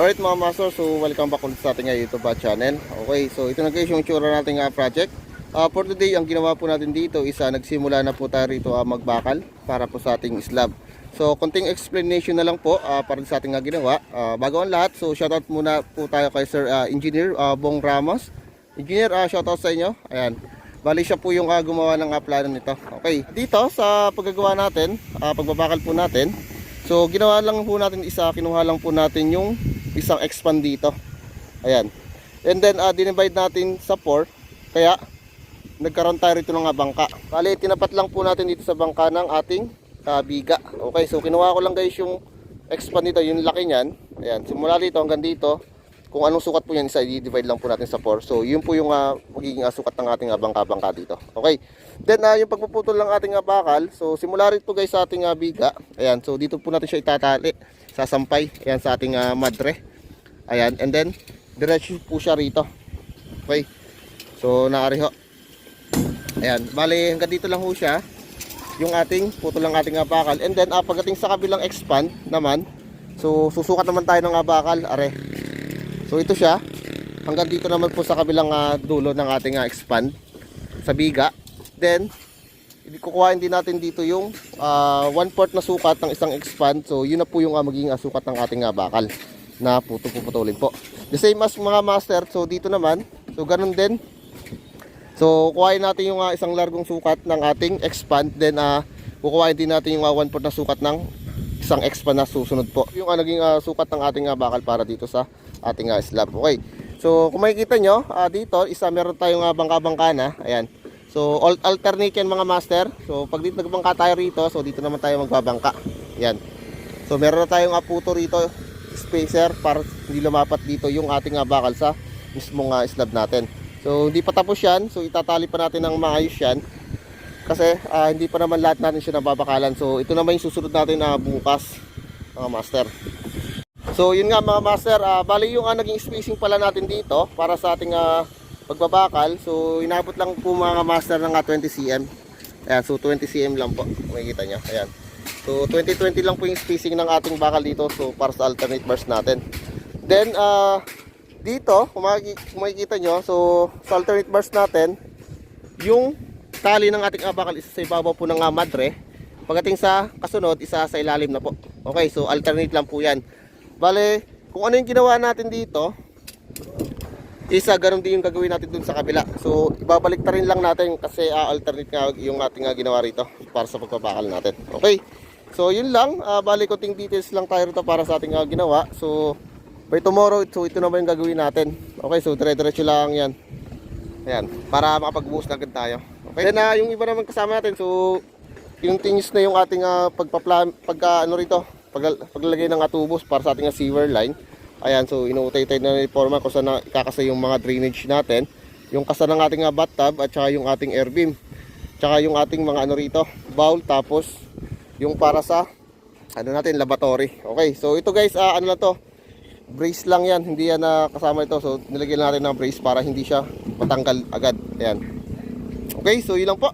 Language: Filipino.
Alright mga master, so welcome back ulit sa ating uh, YouTube uh, channel. Okay, so ito na guys yung tsura nating uh, project. Uh, for today, ang ginawa po natin dito is uh, nagsimula na po tayo rito uh, magbakal para po sa ating slab. So, konting explanation na lang po uh, para sa ating uh, ginawa. Uh, bago ang lahat, so shoutout muna po tayo kay Sir uh, Engineer uh, Bong Ramos. Engineer, uh, shoutout sa inyo. Ayan. Bali siya po yung uh, gumawa ng uh, plano nito. Okay, dito sa paggagawa natin, uh, pagbabakal po natin, So ginawa lang po natin isa, kinuha lang po natin yung isang expand dito. Ayan. And then uh, dinivide natin sa 4. Kaya nagkaroon tayo rito ng bangka. Bali tinapat lang po natin dito sa bangka ng ating uh, biga. Okay, so kinuha ko lang guys yung expand dito, yung laki niyan. Ayan, simula dito hanggang dito. Kung anong sukat po yan, isa i-divide lang po natin sa 4. So yun po yung uh, magiging uh, sukat ng ating uh, bangka-bangka dito. Okay. Then uh, yung pagpuputol ng ating uh, bakal, so simula rito guys sa ating uh, biga. Ayan, so dito po natin siya itatali, sasampay. Ayan sa ating uh, madre. Ayan, and then diretso po siya rito. Okay. So naari ho. Ayan, bali hanggang dito lang ho siya yung ating putol ng ating uh, bakal. And then uh, pagdating sa kabilang expand naman, so susukat naman tayo ng uh, bakal, are. So ito siya. Hanggang dito naman po sa kabilang uh, dulo ng ating uh, expand sa biga. Then kukuhain din natin dito yung uh, one fourth na sukat ng isang expand. So yun na po yung uh, magiging uh, sukat ng ating uh, bakal na puto puputulin po. The same as mga master. So dito naman, so ganun din. So kukuhain natin yung uh, isang largong sukat ng ating expand. Then uh, kukuhain din natin yung uh, one fourth na sukat ng isang expand na susunod po. Yung uh, naging uh, sukat ng ating uh, bakal para dito sa ating uh, slab. Okay. So kung makikita nyo, uh, dito isa meron tayong uh, bangka-bangka na. Ayan. So al- alternate yan mga master. So pag dito nagbangka tayo rito, so dito naman tayo magbabangka. Ayan. So meron na tayong uh, puto rito, spacer para hindi lumapat dito yung ating bakal sa mismong uh, slab natin. So hindi pa tapos yan. So itatali pa natin ng maayos yan. Kasi uh, hindi pa naman lahat natin siya nababakalan. So ito naman yung susunod natin na uh, bukas mga master. So yun nga mga master, uh, bali yung uh, naging spacing pala natin dito para sa ating uh, pagbabakal. So inabot lang po mga master ng uh, 20 cm. Ayan, so 20 cm lang po. Makikita nyo. Ayan. So 20-20 lang po yung spacing ng ating bakal dito. So para sa alternate bars natin. Then uh, dito, kung makik- kung makikita nyo, so sa alternate bars natin, yung tali ng ating bakal isa sa ibabaw po ng uh, madre. Pagdating sa kasunod, isa sa ilalim na po. Okay, so alternate lang po yan. Bale, kung ano yung ginawa natin dito, isa ganun din yung gagawin natin dun sa kabila. So, ibabalik ta rin lang natin kasi uh, alternate nga yung ating uh, ginawa rito para sa pagbabakal natin. Okay. So, yun lang. Uh, bali, konting details lang tayo rito para sa ating uh, ginawa. So, by tomorrow, so ito naman yung gagawin natin. Okay, so dire-diretso lang yan. Ayan, para makapag-boost na agad tayo. Okay, then uh, yung iba naman kasama natin, so continuous na yung ating uh, pagpaplan, pagka ano rito, pag, paglalagay ng atubos para sa ating uh, sewer line. Ayan, so inuutay-tay na ni Forma kung saan na ikakasa yung mga drainage natin. Yung kasa ng ating uh, bathtub at saka yung ating air beam. Tsaka yung ating mga ano rito, bowl tapos yung para sa ano natin, laboratory. Okay, so ito guys, uh, ano na to, brace lang yan, hindi yan na kasama ito. So nilagyan natin ng brace para hindi siya matanggal agad. Ayan. Okay, so yun lang po.